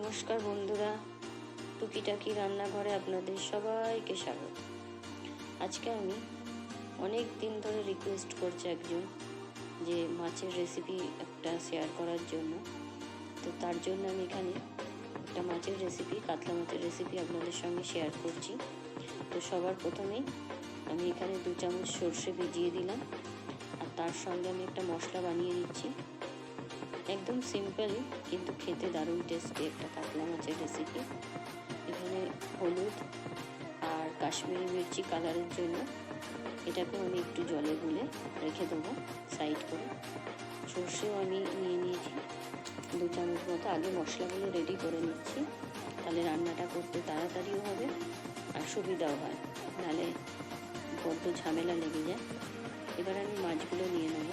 নমস্কার বন্ধুরা, টুকিটাকি রান্নাঘরে আপনাদের সবাইকে স্বাগত। আজকে আমি অনেক দিন ধরে রিকোয়েস্ট করছি একজন যে মাছের রেসিপি একটা শেয়ার করার জন্য। তো তার জন্য আমি এখানে একটা মাছের রেসিপি কাতলা মাছের রেসিপি আপনাদের সঙ্গে শেয়ার করছি। তো সবার প্রথমেই আমি এখানে দু চামচ সর্ষে ভিজিয়ে দিলাম। আর তার সঙ্গে আমি একটা মশলা বানিয়ে নিচ্ছি একদম সিম্পল কিন্তু খেতে দারুণ টেস্টি একটা কাতলা মাছের রেসিপি এখানে হলুদ আর কাশ্মীরি মির্চি কালারের জন্য এটাকে আমি একটু জলে গুলে রেখে দেবো সাইড করে। সর্ষেও আমি নিয়ে নিয়েছি। দু চামচ মতো আগে মশলাগুলো রেডি করে নিচ্ছি। তাহলে রান্নাটা করতে তাড়াতাড়িও হবে আর সুবিধাও হয়। নাহলে বড্ড ঝামেলা লেগে যায়। এবার আমি মাছগুলো নিয়ে নেব।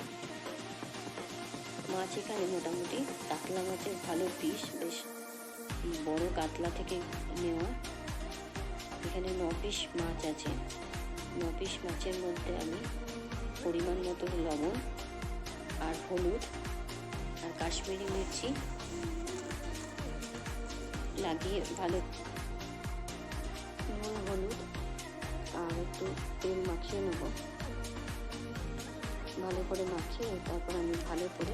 মাছ এখানে মোটামুটি কাতলা মাছের ভালো পিস বেশ বড় কাতলা থেকে নেওয়া। এখানে ন পিস মাছ আছে। ন পিস মাছের মধ্যে আমি পরিমাণ মতো লবণ আর হলুদ আর কাশ্মীরি মির্চি লাগিয়ে ভালো নুন, হলুদ আর একটু তেল মাখিয়ে নেব। ভালো করে মাখিয়ে তারপর আমি ভালো করে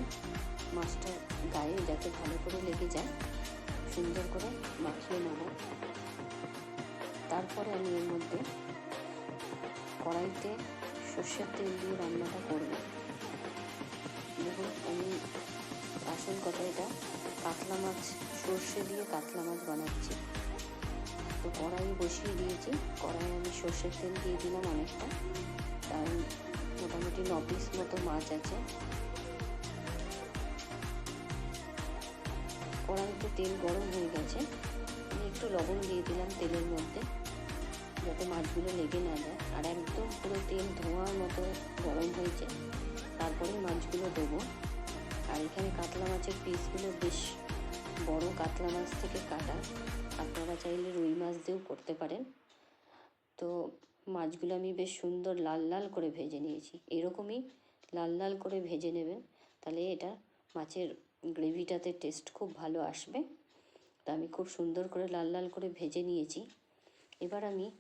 মাছটা গায়ে যাতে ভালো করে লেগে যায়, সুন্দর করে মাখিয়ে নেব। তারপরে আমি এর মধ্যে কড়াইতে সর্ষের তেল দিয়ে রান্নাটা করব। দেখুন, আমি আসল কথা এটা, কাতলা মাছ, সর্ষে দিয়ে কাতলা মাছ বানাচ্ছি। তো কড়াই বসিয়ে দিয়েছি কড়াই আমি সর্ষের তেল দিয়ে দিলাম অনেকটা। কারণ মোটামুটি ন পিস মতো মাছ আছে। কড়াইতে তেল গরম হয়ে গেছে। আমি একটু লবণ দিয়ে দিলাম তেলের মধ্যে, যাতে মাছগুলো লেগে না যায়। আর একদম পুরো তেল ধোঁয়ার মতো গরম হয়েছে। তারপরে মাছগুলো দেবো। আর এখানে কাতলা মাছের পিসগুলো বেশ বড় কাতলা মাছ থেকে কাটা। আপনারা চাইলে রুই মাছ দিয়েও করতে পারেন। তো মাছগুলো আমি বেশ সুন্দর লাল লাল করে ভেজে নিয়েছি। এরকমই লাল লাল করে ভেজে নেবেন, তাহলে এটা মাছের গ্রেভিটাতে টেস্ট খুব ভালো আসবে। তা আমি খুব সুন্দর করে লাল লাল করে ভেজে নিয়েছি। এবার আমি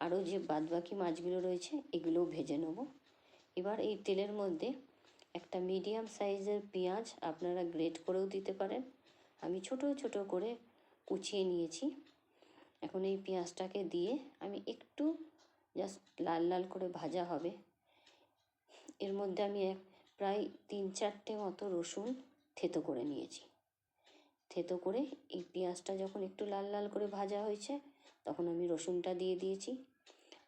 আরও যে বাদবাকি মাছগুলো রয়েছে, এগুলোও ভেজে নেব। এবার এই তেলের মধ্যে একটা মিডিয়াম সাইজের পেঁয়াজ আপনারা গ্রেট করেও দিতে পারেন। আমি ছোট ছোট করে কুচিয়ে নিয়েছি। এখন এই পেঁয়াজটাকে দিয়ে আমি একটু জাস্ট লাল লাল করে ভাজা হবে। এর মধ্যে আমি এক, প্রায় তিন চারটে মতো রসুন থেতো করে নিয়েছি। থেতো করে এই পেঁয়াজটা যখন একটু লাল লাল করে ভাজা হয়েছে, তখন আমি রসুনটা দিয়ে দিয়েছি।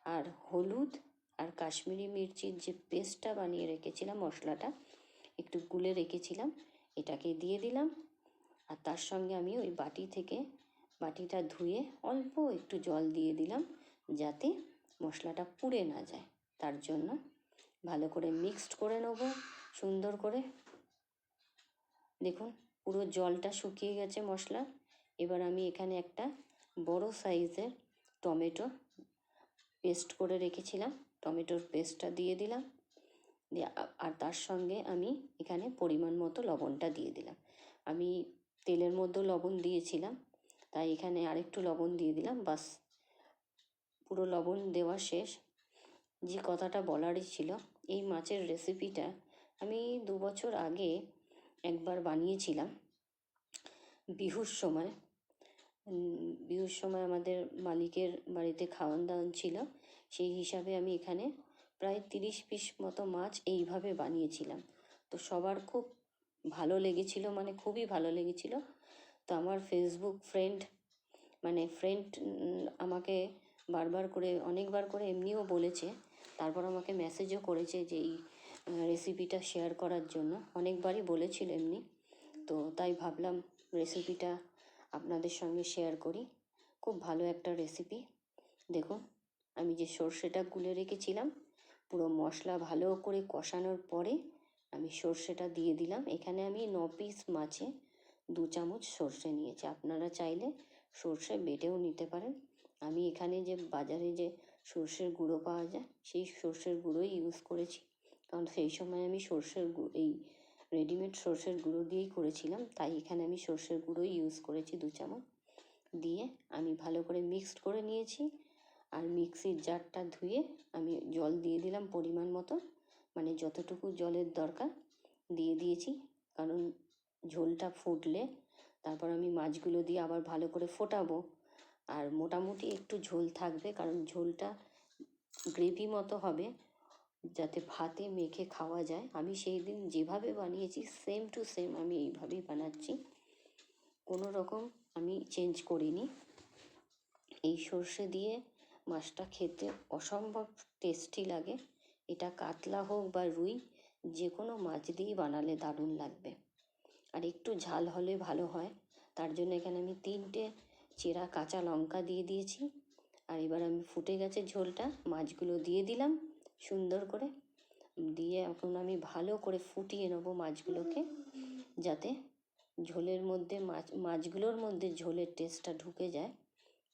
আর হলুদ আর কাশ্মীরি মির্চির যে পেস্টটা বানিয়ে রেখেছিলাম, মশলাটা একটু গুলে রেখেছিলাম, এটাকে দিয়ে দিলাম। আর তার সঙ্গে আমি ওই বাটি থেকে বাটিটা ধুয়ে অল্প একটু জল দিয়ে দিলাম, যাতে মশলাটা পুড়ে না যায়। তার জন্য ভালো করে মিক্সড করে নেব, সুন্দর করে। দেখুন, পুরো জলটা শুকিয়ে গেছে মশলা। এবার আমি এখানে একটা বড় সাইজের টমেটো পেস্ট করে রেখেছিলাম। টমেটোর পেস্টটা দিয়ে দিলাম। দিয়ে আর তার সঙ্গে আমি এখানে পরিমাণ মতো লবণটা দিয়ে দিলাম। আমি তেলের মধ্যেও লবণ দিয়েছিলাম, তাই এখানে আরেকটু লবণ দিয়ে দিলাম, বাস। পুরো লবণ দেওয়া শেষ। যে কথাটা বলারই ছিল, এই মাছের রেসিপিটা আমি দু বছর আগে একবার বানিয়েছিলাম। বিহুর সময়। বিহুর সময় আমাদের মালিকের বাড়িতে খাওয়ান দাওয়ান ছিল। সেই হিসাবে আমি এখানে প্রায় তিরিশ পিস মতো মাছ এইভাবে বানিয়েছিলাম। তো সবার খুব ভালো লেগেছিল মানে খুবই ভালো লেগেছিল। তো আমার ফেসবুক ফ্রেন্ড মানে ফ্রেন্ড আমাকে বারবার করে, অনেকবার করে এমনিও বলেছে। তারপর আমাকে মেসেজও করেছে যে এই রেসিপিটা শেয়ার করার জন্য। অনেকবারই বলেছিল এমনি। তো তাই ভাবলাম রেসিপিটা আপনাদের সঙ্গে শেয়ার করি। খুব ভালো একটা রেসিপি দেখুন, আমি যে সর্ষেটা গুলে রেখেছিলাম, পুরো মশলা ভালো করে কষানোর পরে আমি সর্ষেটা দিয়ে দিলাম। এখানে আমি ন পিস মাছে দু চামচ সর্ষে নিয়েছি। আপনারা চাইলে সর্ষে বেটেও নিতে পারেন। আমি এখানে যে বাজারে যে সর্ষের গুঁড়ো পাওয়া যায়, সেই সর্ষের গুঁড়োই ইউজ করেছি। কারণ সেই সময় আমি সর্ষের এই রেডিমেড সর্ষের গুঁড়ো দিয়েই করেছিলাম, তাই এখানে আমি সর্ষের গুঁড়োই ইউজ করেছি দু চামচ। দিয়ে আমি ভালো করে মিক্সড করে নিয়েছি আর মিক্সির জারটা ধুয়ে আমি জল দিয়ে দিলাম পরিমাণ মতো মানে যতটুকু জলের দরকার দিয়ে দিয়েছি। কারণ ঝোলটা ফুটলে, তারপর আমি মাছগুলো দিয়ে আবার ভালো করে ফোটাবো। আর মোটামুটি একটু ঝোল থাকবে, কারণ ঝোলটা গ্রেভি মতো হবে যাতে ভাতে মেখে খাওয়া যায়। আমি সেই দিন যেভাবে বানিয়েছি সেম টু সেম আমি এইভাবেই বানাচ্ছি। কোনো রকম আমি চেঞ্জ করিনি। এই সর্ষে দিয়ে মাছটা খেতে অসম্ভব টেস্টি লাগে। এটা কাতলা হোক বা রুই যে কোনো মাছ দিয়েই বানালে দারুণ লাগবে। আর একটু ঝাল হলে ভালো হয়। তার জন্য এখানে আমি তিনটে চেরা কাঁচা লঙ্কা দিয়ে দিয়েছি। আর এবার আমি ফুটে গেছে ঝোলটা, মাছগুলো দিয়ে দিলাম সুন্দর করে। দিয়ে এখন আমি ভালো করে ফুটিয়ে নেব মাছগুলোকে, যাতে ঝোলের মধ্যে মাছ, মাছগুলোর মধ্যে ঝোলের টেস্টটা ঢুকে যায়।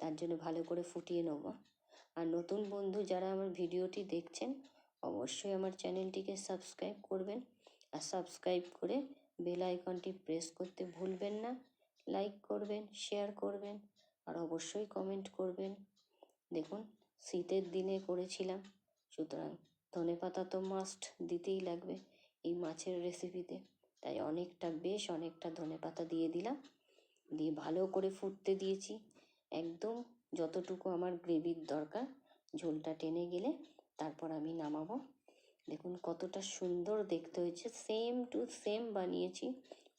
তার জন্য ভালো করে ফুটিয়ে নেব। আর নতুন বন্ধু যারা আমার ভিডিওটি দেখছেন, অবশ্যই আমার চ্যানেলটিকে সাবস্ক্রাইব করবেন। আর সাবস্ক্রাইব করে বেল আইকনটি প্রেস করতে ভুলবেন না। লাইক করবেন, শেয়ার করবেন। আর অবশ্যই কমেন্ট করবেন। দেখুন, শীতের দিনে করেছিলাম। সুতরাং ধনে পাতা তো মাস্ট দিতেই লাগবে এই মাছের রেসিপিতে তাই অনেকটা বেশ অনেকটা ধনে পাতা দিয়ে দিলাম। দিয়ে ভালো করে ফুটতে দিয়েছি। একদম যতটুকু আমার গ্রেভির দরকার, ঝোলটা টেনে গেলে তারপর আমি নামাবো। দেখুন, কতটা সুন্দর দেখতে হয়েছে। সেম টু সেম বানিয়েছি।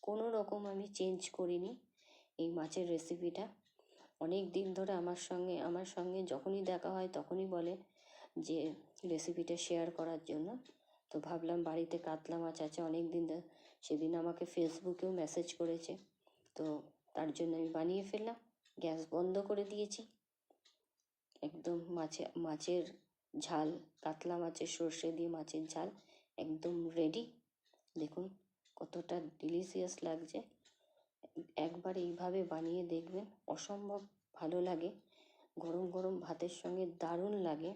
কোনো রকম আমি চেঞ্জ করিনি এই মাছের রেসিপিটা অনেক দিন ধরে আমার সঙ্গে আমার সঙ্গে যখনই দেখা হয় তখনই বলে যে রেসিপিটা শেয়ার করার জন্য। তো ভাবলাম বাড়িতে কাতলা মাছ আছে অনেক দিন ধরে। সেদিন আমাকে ফেসবুকেও মেসেজ করেছে। তো তার জন্য আমি বানিয়ে ফেললাম, গ্যাস বন্ধ করে দিয়েছি। একদম মাছে, মাছের ঝাল, কাতলা মাছের সর্ষে দিয়ে মাছের ঝাল একদম রেডি দেখুন কতটা ডিলিশিয়াস লাগছে। একবার এইভাবে বানিয়ে দেখবেন, অসম্ভব ভালো লাগে। গরম গরম ভাতের সঙ্গে দারুণ লাগে।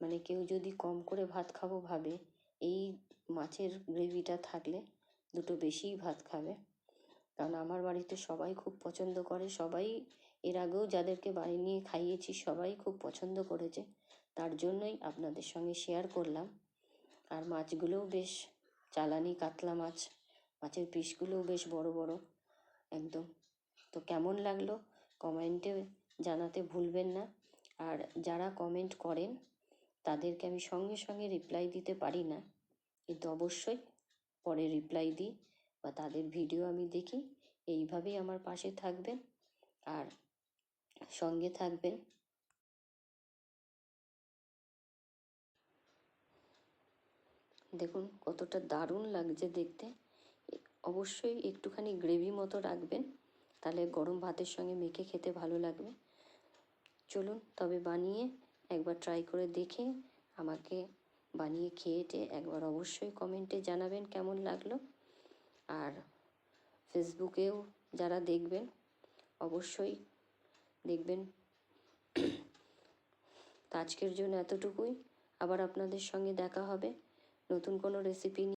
মানে কেউ যদি কম করে ভাত খাব ভাবে, এই মাছের গ্রেভিটা থাকলে দুটো বেশিই ভাত খাবে। কারণ আমার বাড়িতে সবাই খুব পছন্দ করে, সবাই এর আগেও যাদেরকে বাড়ি নিয়ে খাইয়েছি সবাই খুব পছন্দ করেছে। তার জন্যই আপনাদের সঙ্গে শেয়ার করলাম। আর মাছগুলোও বেশ, চালানি কাতলা মাছ, মাছের পিসগুলোও বেশ বড় বড়। একদম। তো কেমন লাগল কমেন্টে জানাতে ভুলবেন না। আর যারা কমেন্ট করেন, তাদেরকে আমি সঙ্গে সঙ্গে রিপ্লাই দিতে পারি না। কিন্তু অবশ্যই পরে রিপ্লাই দিই বা তাদের ভিডিও আমি দেখি। এইভাবেই আমার পাশে থাকবেন আর সঙ্গে থাকবেন। দেখুন কতটা দারুণ লাগছে দেখতে। অবশ্যই একটুখানি গ্রেভি মতো রাখবেন, তাহলে গরম ভাতের সঙ্গে মেখে খেতে ভালো লাগবে। চলুন, তবে বানিয়ে একবার ট্রাই করে দেখে আমাকে বানিয়ে খেয়েটে একবার অবশ্যই কমেন্টে জানাবেন কেমন লাগল। আর ফেসবুকেও যারা দেখবেন, অবশ্যই দেখবেন। তো আজকের জন্য এতটুকুই। আবার আপনাদের সঙ্গে দেখা হবে। নতুন কোনো রেসিপি